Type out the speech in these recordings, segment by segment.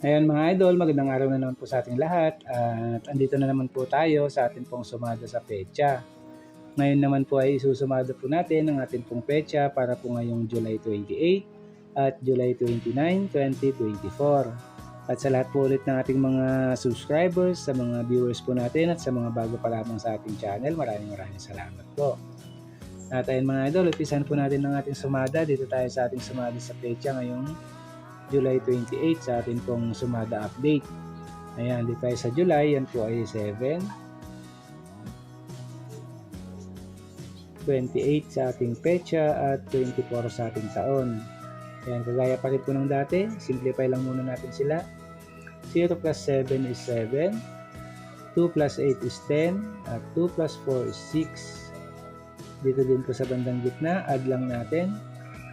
Ayan mga idol, magandang araw na naman po sa ating lahat at andito na naman po tayo sa ating pong sumada sa pecha. Ngayon naman po ay isusumada po natin ang ating pong pecha para po ngayong July 28 at July 29, 2024. At sa lahat po ulit ng ating mga subscribers, sa mga viewers po natin at sa mga bago pa lamang sa ating channel, maraming maraming salamat po. At ayun mga idol, upisan po natin ng ating sumada. Dito tayo sa ating sumada sa pecha ngayong July 28 sa ating pong sumada update. Ayan, dito tayo sa July, yan po ay 7. 28 sa ating pecha at 24 sa ating taon. Ayan, kagaya pa rin po ng dati, simplify lang muna natin sila. 0 plus 7 is 7, 2 plus 8 is 10, at 2 plus 4 is 6. Dito din po sa bandang gitna, add lang natin.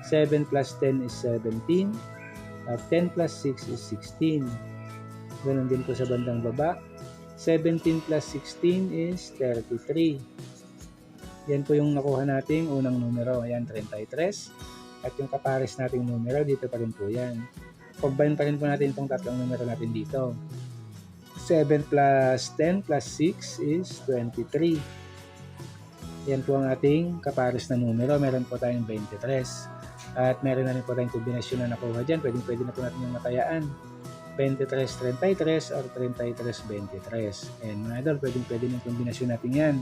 7 plus 10 is 17, at 10 plus 6 is 16. Ganun din po sa bandang baba. 17 plus 16 is 33. Yan po yung nakuha nating unang numero. Ayan, 33. At yung kapares nating numero, dito pa rin po yan. Combine pa rin po natin itong tatlong numero natin dito. 7 plus 10 plus 6 is 23. Yan po ang ating kapares na numero. Meron po tayong 23. At meron na rin po tayong kombinasyon na nakuha dyan. Pwede, pwede na po natin yung matayaan. 23-33 or 33-23. And mga idol, pwede, pwede yung kombinasyon natin yan.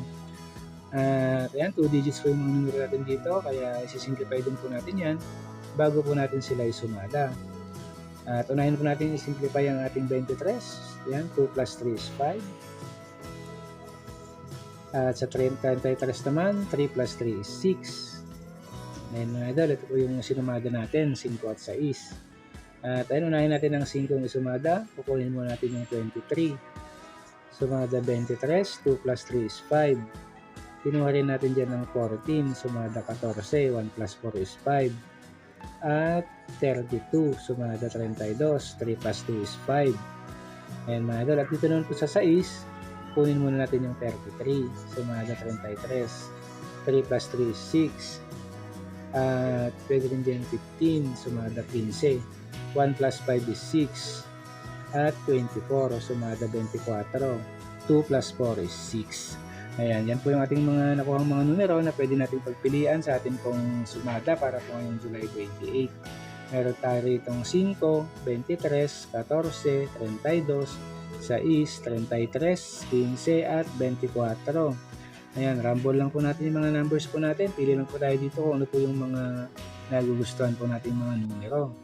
At ayan, 2 digits po yung mga numero natin dito. Kaya isisimplify din po natin yan bago po natin sila isumada. At unahin po natin isimplify ang ating 23. Ayan, 2 plus 3 is 5. At sa 33 naman, 3 plus 3 is 6. Ayan mga idol, ito po yung sinumada natin, 5 at 6. At ayun, unahin natin ang 5 na sumada. Kukunin muna natin yung 23. Sumada 23, 2 plus 3 is 5. Kinuha rin natin dyan ng 14. Sumada 14, 1 plus 4 is 5. At 32, sumada 32, 3 plus 2 is 5. Ayan mga idol, at dito naman po sa 6, kunin muna natin yung 33. Sumada 33. 3 plus 3 is 6 at pwede rin din 15, sumada 15. 1 plus 5 is 6. At 24, sumada 24. 2 plus 4 is 6. Ayan, yan po yung ating mga nakuhang mga numero na pwede natin pagpilian sa ating pong sumada para po ngayong July 28. Meron tayo rito 5, 23, 14, 32, 6, 33, 15 at 24. Ayan, rumble lang po natin yung mga numbers po natin. Pili lang po tayo dito kung ano po yung mga nagugustuhan po natin mga numero.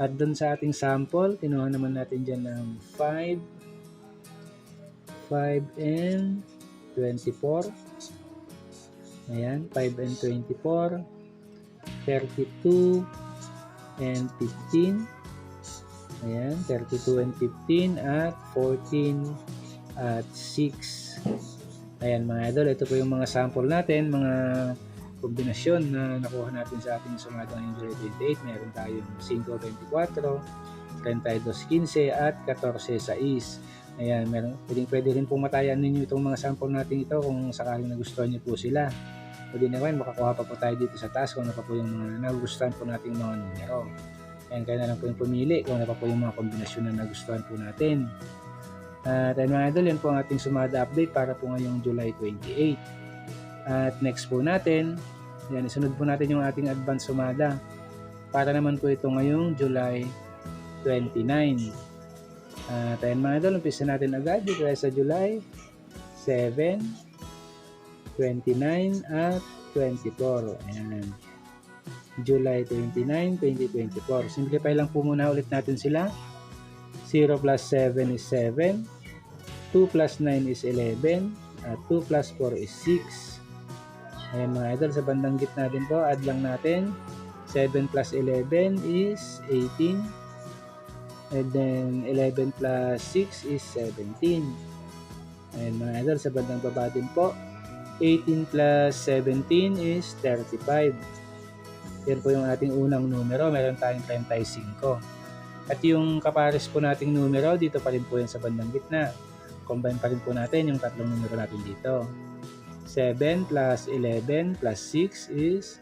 At dun sa ating sample, kinuha naman natin dyan ng 5, 5 and 24. Ayan, 5 and 24, 32 and 15. Ayan, 32 and 15 at 14 at 6. Ayan mga idol, ito po yung mga sample natin, mga kombinasyon na nakuha natin sa ating sumada ng July 28. Meron tayong 5.24, 32.15 at 14.6. Ayan, meron, pwedeng pwede rin pong matayan ninyo itong mga sample natin ito kung sakaling nagustuhan niyo po sila. Pwede naman, makakuha pa po tayo dito sa task kung ano po yung mga nagustuhan po nating mga numero. Ayan, kaya na lang po yung pumili kung ano pa po yung mga kombinasyon na nagustuhan po natin. At uh, mga idol, yan po ang ating sumada update para po ngayong July 28. At next po natin, yan, isunod po natin yung ating advance sumada. Para naman po ito ngayong July 29. At ayan mga idol, umpisa natin agad dito sa July 7, 29 at 24. Ayan. July 29, 2024. Simplify lang po muna ulit natin sila. 0 plus 7 is 7. 2 plus 9 is 11. At 2 plus 4 is 6. Ayan mga idol, sa bandang gitna din po, add lang natin. 7 plus 11 is 18. And then 11 plus 6 is 17. Ayan mga idol, sa bandang baba din po. 18 plus 17 is 35. Yan po yung ating unang numero. Meron tayong 35. At yung kapares po nating numero, dito pa rin po yan sa bandang gitna. Combine pa rin po natin yung tatlong numero natin dito. 7 plus 11 plus 6 is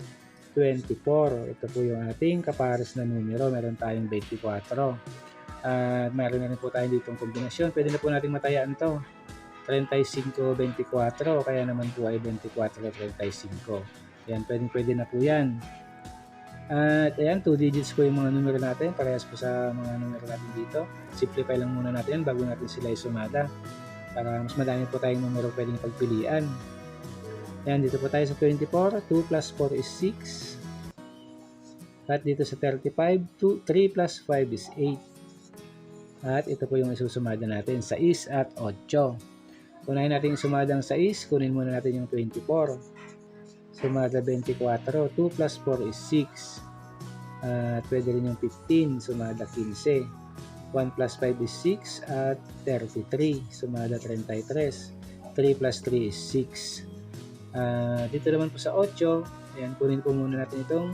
24. Ito po yung ating kapares na numero. Meron tayong 24. At mayroon na rin po tayo ditong kombinasyon. Pwede na po natin matayaan to. 35-24 kaya naman po ay 24-35. Yan, pwede, pwede na po yan. At ayan, 2 digits po yung mga numero natin. Parehas po sa mga numero natin dito. Simplify lang muna natin bago natin sila isumada. Para mas madami po tayong numero pwedeng pagpilian. Ayan, dito po tayo sa 24. 2 plus 4 is 6. At dito sa 35, 2, 3 plus 5 is 8. At ito po yung isusumada natin, 6 at 8. Unahin natin yung sumadang 6, kunin muna natin yung 24. Sumada 24, 2 plus 4 is 6. At pwede rin yung 15, sumada 15. 1 plus 5 is 6 at 33, sumada 33. 3 plus 3 is 6. Ah, dito naman po sa 8, ayan, kunin po muna natin itong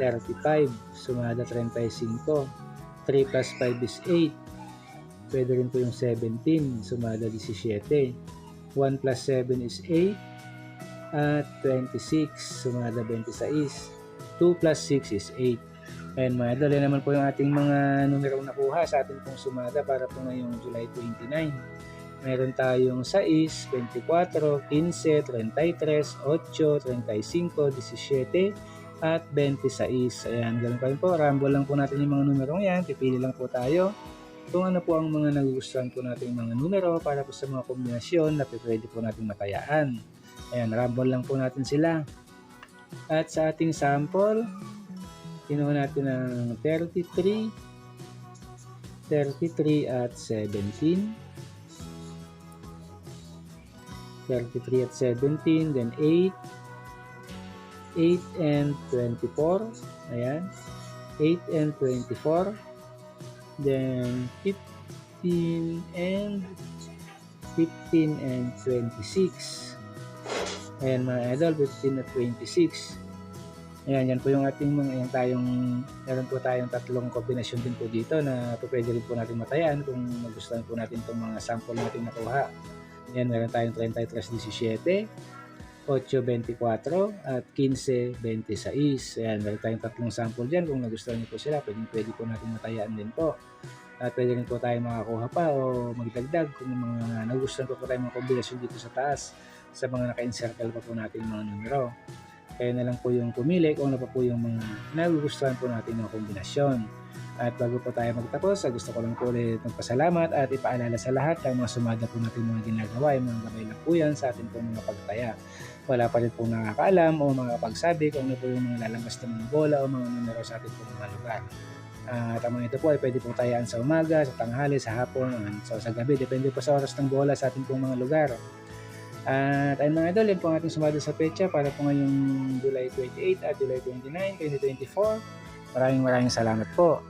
35, sumada 35. 3 plus 5 is 8. Pwede rin po yung 17, sumada 17. 1 plus 7 is 8. At 26, sumada 26. 2 plus 6 is 8. And yan naman po yung ating mga numerong nakuha sa ating pong sumada para po ngayong July 29. Meron tayong 6, 24, 15, 33, 8, 35, 17, at 26. Ayan, ganun pa rin po. Rumble lang po natin yung mga numerong yan. Pipili lang po tayo kung ano po ang mga nagugustuhan po natin mga numero para po sa mga kombinasyon na pwede po natin matayaan. Ayan, rumble lang po natin sila. At sa ating sample, kinuha natin ng 33, 33 at 17. 33 at 17, then 8, 8 and 24. Ayan. 8 and 24. Then 15 and 15 and 26. Ayan mga idol, 15 at 26. Ayan, yan po yung ating mga, yan tayong, meron po tayong tatlong kombinasyon din po dito na pwede rin po natin matayan kung magustuhan po natin itong mga sample natin nakuha. Ayan, meron tayong 33-17, 8.24 at 15.26. Ayan, meron tayong tatlong sample dyan. Kung nagustuhan niyo po sila, pwede, pwede po natin matayaan din po. At pwede rin po tayo makakuha pa o magdagdag kung mga nagustuhan po po tayo mga kombinasyon dito sa taas sa mga naka-encircle pa po natin mga numero. Kaya na lang po yung pumili kung ano pa po yung mga nagugustuhan po natin ng kombinasyon. At bago po tayo magtapos, gusto ko lang po ulit magpasalamat at ipaalala sa lahat ang mga sumada po natin mga ginagawa, yung mga gabay lang po yan sa ating po mga pagtaya. Wala pa rin po nakakaalam o makakapagsabi kung ano po yung mga lalabas ng mga bola o mga numero sa ating po mga lugar. At ang mga ito po ay pwede po tayaan sa umaga, sa tanghali, sa hapon, so sa gabi. Depende po sa oras ng bola sa ating pong mga lugar. At ayun mga idol, yan po ang ating sumada sa pecha para po ngayong July 28 at July 29, 2024. Maraming maraming salamat po.